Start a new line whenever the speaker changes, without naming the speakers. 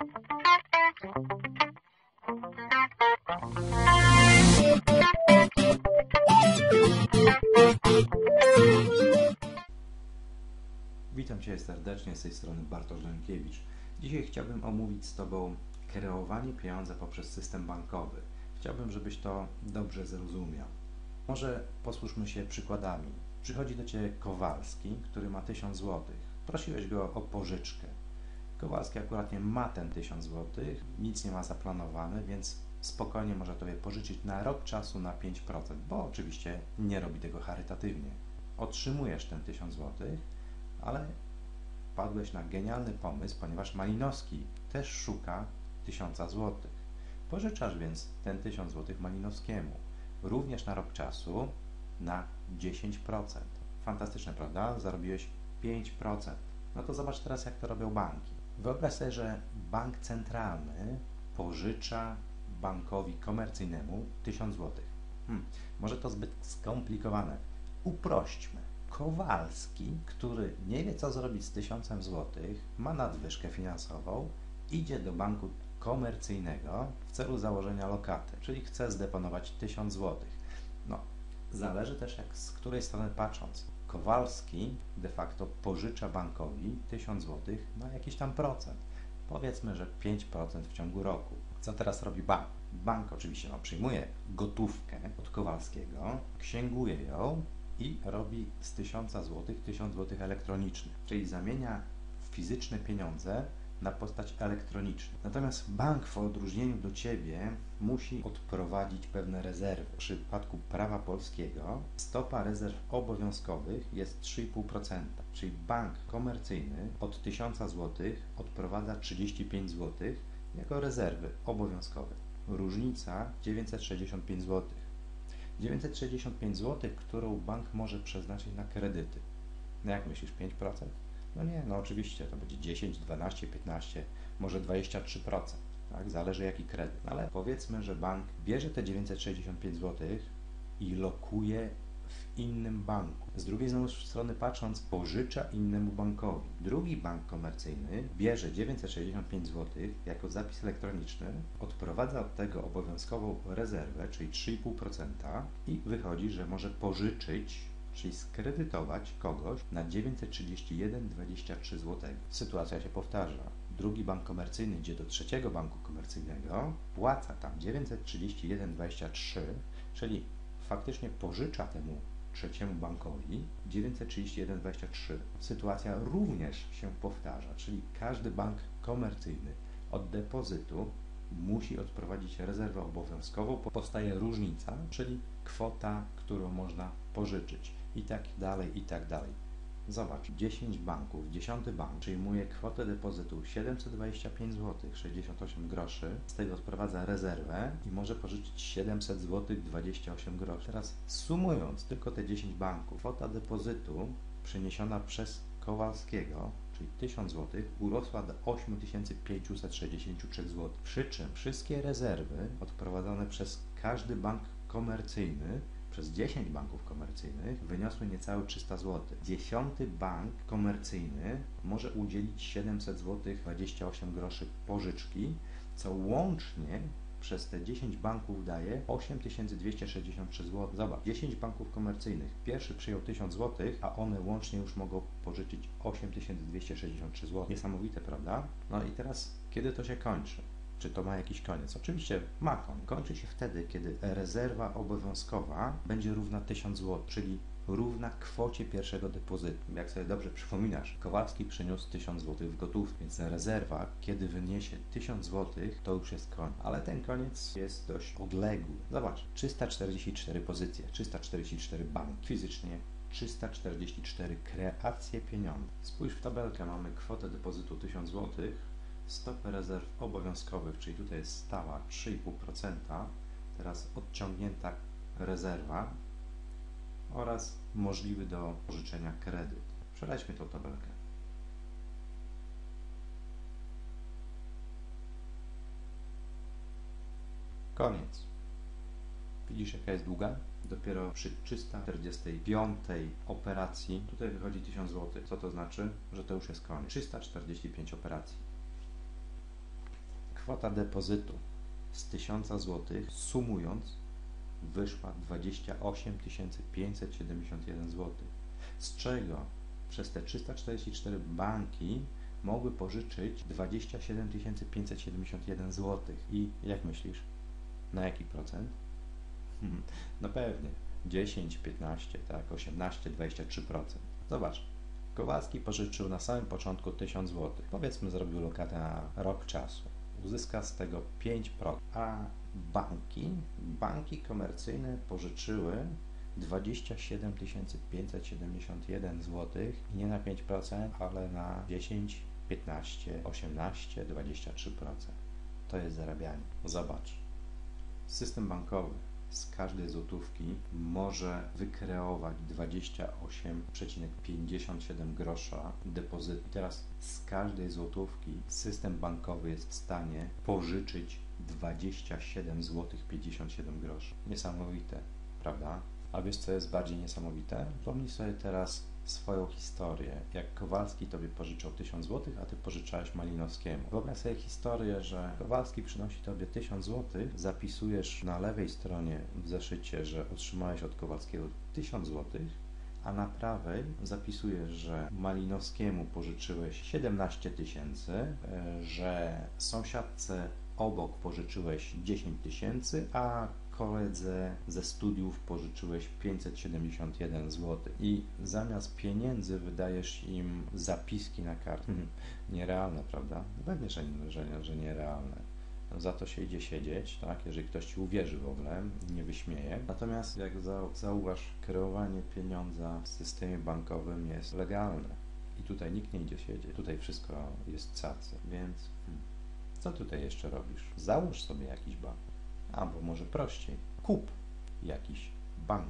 Witam Cię serdecznie z tej strony Bartosz Rękiewicz. Dzisiaj chciałbym omówić z Tobą kreowanie pieniądza poprzez system bankowy. Chciałbym, żebyś to dobrze zrozumiał. Może posłuszmy się przykładami. Przychodzi do Ciebie Kowalski, który ma 1000 zł. Prosiłeś go o pożyczkę. Kowalski akurat nie ma ten 1000 zł, nic nie ma zaplanowane, więc spokojnie może Tobie pożyczyć na rok czasu na 5%, bo oczywiście nie robi tego charytatywnie. Otrzymujesz ten 1000 zł, ale padłeś na genialny pomysł, ponieważ Malinowski też szuka 1000 zł. Pożyczasz więc ten 1000 zł Malinowskiemu, również na rok czasu na 10%. Fantastyczne, prawda? Zarobiłeś 5%. No to zobacz teraz, jak to robią banki. Wyobraź sobie, że bank centralny pożycza bankowi komercyjnemu 1000 zł. Hmm, może to zbyt skomplikowane. Uprośćmy. Kowalski, który nie wie, co zrobić z 1000 zł, ma nadwyżkę finansową, idzie do banku komercyjnego w celu założenia lokaty, czyli chce zdeponować 1000 zł. No, zależy też jak z której strony patrząc. Kowalski de facto pożycza bankowi 1000 zł na jakiś tam procent. Powiedzmy, że 5% w ciągu roku. Co teraz robi bank? Bank oczywiście no, przyjmuje gotówkę od Kowalskiego, księguje ją i robi z 1000 zł 1000 zł elektronicznych, czyli zamienia fizyczne pieniądze na postać elektroniczną. Natomiast bank w odróżnieniu do Ciebie musi odprowadzić pewne rezerwy. W przypadku prawa polskiego stopa rezerw obowiązkowych jest 3,5%, czyli bank komercyjny od 1000 zł odprowadza 35 zł jako rezerwy obowiązkowe. Różnica 965 zł. 965 zł, którą bank może przeznaczyć na kredyty. No jak myślisz, 5%? No nie, no oczywiście, to będzie 10, 12, 15, może 23%. Tak? Zależy jaki kredyt. Ale powiedzmy, że bank bierze te 965 zł i lokuje w innym banku. Z drugiej strony patrząc, pożycza innemu bankowi. Drugi bank komercyjny bierze 965 zł jako zapis elektroniczny, odprowadza od tego obowiązkową rezerwę, czyli 3,5% i wychodzi, że może pożyczyć czyli skredytować kogoś na 931,23 zł. Sytuacja się powtarza. Drugi bank komercyjny idzie do trzeciego banku komercyjnego, płaca tam 931,23, czyli faktycznie pożycza temu trzeciemu bankowi 931,23. Sytuacja również się powtarza, czyli każdy bank komercyjny od depozytu musi odprowadzić rezerwę obowiązkową, powstaje różnica, czyli kwota, którą można pożyczyć i tak dalej, i tak dalej. Zobacz, 10 banków, 10 bank przyjmuje kwotę depozytu 725 zł 68 groszy, z tego odprowadza rezerwę i może pożyczyć 700 zł 28 groszy. Teraz sumując tylko te 10 banków, kwota depozytu przeniesiona przez Kowalskiego, czyli 1000 zł, urosła do 8563 zł. Przy czym wszystkie rezerwy odprowadzone przez każdy bank komercyjny przez 10 banków komercyjnych wyniosły niecałe 300 zł. Dziesiąty bank komercyjny może udzielić 700 zł 28 groszy pożyczki, co łącznie przez te 10 banków daje 8263 zł. Zobacz, 10 banków komercyjnych. Pierwszy przyjął 1000 zł, a one łącznie już mogą pożyczyć 8263 zł. Niesamowite, prawda? No i teraz, kiedy to się kończy? Czy to ma jakiś koniec? Oczywiście ma koniec. Kończy się wtedy, kiedy rezerwa obowiązkowa będzie równa 1000 zł, czyli równa kwocie pierwszego depozytu. Jak sobie dobrze przypominasz, Kowalski przyniósł 1000 zł w gotówce, więc rezerwa, kiedy wyniesie 1000 zł, to już jest koniec. Ale ten koniec jest dość odległy. Zobacz, 344 pozycje, 344 banki, fizycznie 344 kreacje pieniądza. Spójrz w tabelkę, mamy kwotę depozytu 1000 zł, stopę rezerw obowiązkowych, czyli tutaj jest stała 3,5%, teraz odciągnięta rezerwa oraz możliwy do pożyczenia kredyt. Przelećmy tą tabelkę. Koniec. Widzisz jaka jest długa? Dopiero przy 345 operacji tutaj wychodzi 1000 zł. Co to znaczy? Że to już jest koniec. 345 operacji. Kwota depozytu z 1000 zł, sumując, wyszła 28 571 zł. Z czego przez te 344 banki mogły pożyczyć 27 571 zł. I jak myślisz, na jaki procent? No pewnie 10, 15, tak, 18, 23%. Zobacz, Kowalski pożyczył na samym początku 1000 zł. Powiedzmy, zrobił lokatę na rok czasu. Uzyska z tego 5%. A banki, banki komercyjne pożyczyły 27 571 zł i nie na 5%, ale na 10, 15, 18, 23%. To jest zarabianie. Zobacz. System bankowy z każdej złotówki może wykreować 28,57 grosza depozytu. Teraz z każdej złotówki system bankowy jest w stanie pożyczyć 27 zł 57 groszy. Niesamowite, prawda? A wiesz co jest bardziej niesamowite? Pomnij sobie teraz swoją historię. Jak Kowalski tobie pożyczał 1000 zł, a ty pożyczałeś Malinowskiemu. Wyobraź sobie historię, że Kowalski przynosi tobie 1000 zł, zapisujesz na lewej stronie w zeszycie, że otrzymałeś od Kowalskiego 1000 zł, a na prawej zapisujesz, że Malinowskiemu pożyczyłeś 17 tysięcy, e, że sąsiadce obok pożyczyłeś 10 tysięcy, a koledze ze studiów pożyczyłeś 571 zł i zamiast pieniędzy wydajesz im zapiski na kartę. Nierealne, prawda? Pewnie, że, że, że nierealne. Za to się idzie siedzieć, tak? Jeżeli ktoś ci uwierzy w ogóle, nie wyśmieje. Natomiast jak zau- zauważ, kreowanie pieniądza w systemie bankowym jest legalne. I tutaj nikt nie idzie siedzieć. Tutaj wszystko jest cacy. Więc hmm, co tutaj jeszcze robisz? Załóż sobie jakiś bank. Albo może prościej, kup jakiś bank.